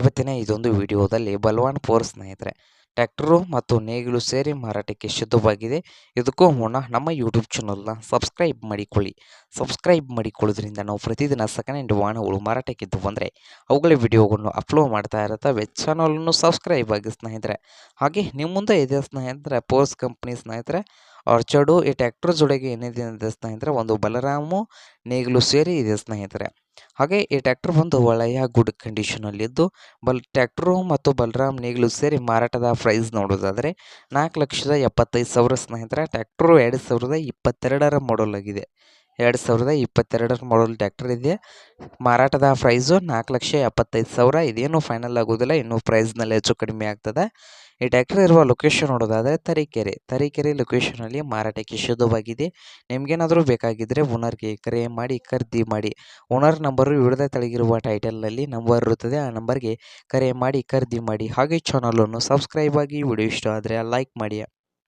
ಇವತ್ತಿನ ಇದೊಂದು ವಿಡಿಯೋದಲ್ಲಿ ಬಲ್ವಾನ್ ಫೋರ್ ಸ್ನೇಹಿತರೆ, ಟ್ರ್ಯಾಕ್ಟರು ಮತ್ತು ನೇಗಿಲು ಸೇರಿ ಮಾರಾಟಕ್ಕೆ ಸಿದ್ಧವಾಗಿದೆ ಇದಕ್ಕೂ ಮುನ್ನ ನಮ್ಮ ಯೂಟ್ಯೂಬ್ ಚಾನಲ್ನ ಸಬ್ಸ್ಕ್ರೈಬ್ ಮಾಡಿಕೊಳ್ಳಿ. ಸಬ್ಸ್ಕ್ರೈಬ್ ಮಾಡಿಕೊಳ್ಳೋದ್ರಿಂದ ನಾವು ಪ್ರತಿದಿನ ಸೆಕೆಂಡ್ ಹ್ಯಾಂಡ್ ವಾಹನಗಳು ಮಾರಾಟಕ್ಕಿದ್ದು ಬಂದರೆ ಅವುಗಳ ವಿಡಿಯೋಗಳನ್ನು ಅಪ್ಲೋಡ್ ಮಾಡ್ತಾ ಇರುತ್ತವೆ. ಚಾನಲನ್ನು ಸಬ್ಸ್ಕ್ರೈಬ್ ಆಗಿ ಸ್ನೇಹಿತರೆ. ಹಾಗೆ ನಿಮ್ಮ ಮುಂದೆ ಇದೆ ಸ್ನೇಹಿತರೆ, ಪೋರ್ಸ್ ಕಂಪ್ನಿ ಸ್ನೇಹಿತರೆ, ಆರ್ಚರ್ಡು ಈ ಟ್ಯಾಕ್ಟರ್ ಜೊತೆಗೆ ಏನಿದೆ ಅಂದರೆ ಸ್ನೇಹಿತರೆ, ಒಂದು ಬಲರಾಮು ನೇಗಿಲು ಸೇರಿ ಇದೆ ಸ್ನೇಹಿತರೆ. ಹಾಗೆ ಈ ಟ್ರ್ಯಾಕ್ಟರ್ ಬಂದು ಒಳ್ಳೆಯ ಗುಡ್ ಕಂಡೀಷನಲ್ಲಿದ್ದು ಬಲ್ ಟ್ರ್ಯಾಕ್ಟರು ಮತ್ತು ಬಲರಾಮ್ ನೇಗ್ಲು ಸೇರಿ ಮಾರಾಟದ ಪ್ರೈಸ್ ನೋಡೋದಾದರೆ ನಾಲ್ಕು ಲಕ್ಷದ ಎಪ್ಪತ್ತೈದು ಸಾವಿರ ಸ್ನೇಹಿತರ ಟ್ಯಾಕ್ಟ್ರು ಎರಡು ಸಾವಿರದ ಇಪ್ಪತ್ತೆರಡರ ಮಾಡಲ್ ಆಗಿದೆ. ಎರಡು ಸಾವಿರದ ಇಪ್ಪತ್ತೆರಡರ ಮಾಡಲ್ ಟ್ಯಾಕ್ಟರ್ ಇದೆ. ಮಾರಾಟದ ಪ್ರೈಸು ನಾಲ್ಕು ಲಕ್ಷ ಎಪ್ಪತ್ತೈದು ಸಾವಿರ, ಇದೇನು ಫೈನಲ್ ಆಗೋದಿಲ್ಲ, ಇನ್ನೂ ಪ್ರೈಸ್ನಲ್ಲಿ ಹೆಚ್ಚು ಕಡಿಮೆ ಆಗ್ತದೆ. ಈ ಟ್ಯಾಕ್ಟರ್ ಇರುವ ಲೊಕೇಶನ್ ನೋಡೋದಾದರೆ ತರೀಕೆರೆ. ತರೀಕೆರೆ ಲೊಕೇಶನಲ್ಲಿ ಮಾರಾಟಕ್ಕೆ ಶುದ್ಧವಾಗಿದೆ. ನಿಮಗೇನಾದರೂ ಬೇಕಾಗಿದ್ದರೆ ಓನರ್ಗೆ ಕರೆ ಮಾಡಿ, ಖರೀದಿ ಮಾಡಿ. ಓನರ್ ನಂಬರು ವಿವಿಧ ತೆಳಗಿರುವ ಟೈಟಲ್ನಲ್ಲಿ ನಂಬರ್ ಇರುತ್ತದೆ. ಆ ನಂಬರ್ಗೆ ಕರೆ ಮಾಡಿ, ಖರೀದಿ ಮಾಡಿ. ಹಾಗೆ ಚಾನಲನ್ನು ಸಬ್ಸ್ಕ್ರೈಬ್ ಆಗಿ ವಿಡಿಯೋ ಇಷ್ಟ ಆದರೆ ಲೈಕ್ ಮಾಡಿ.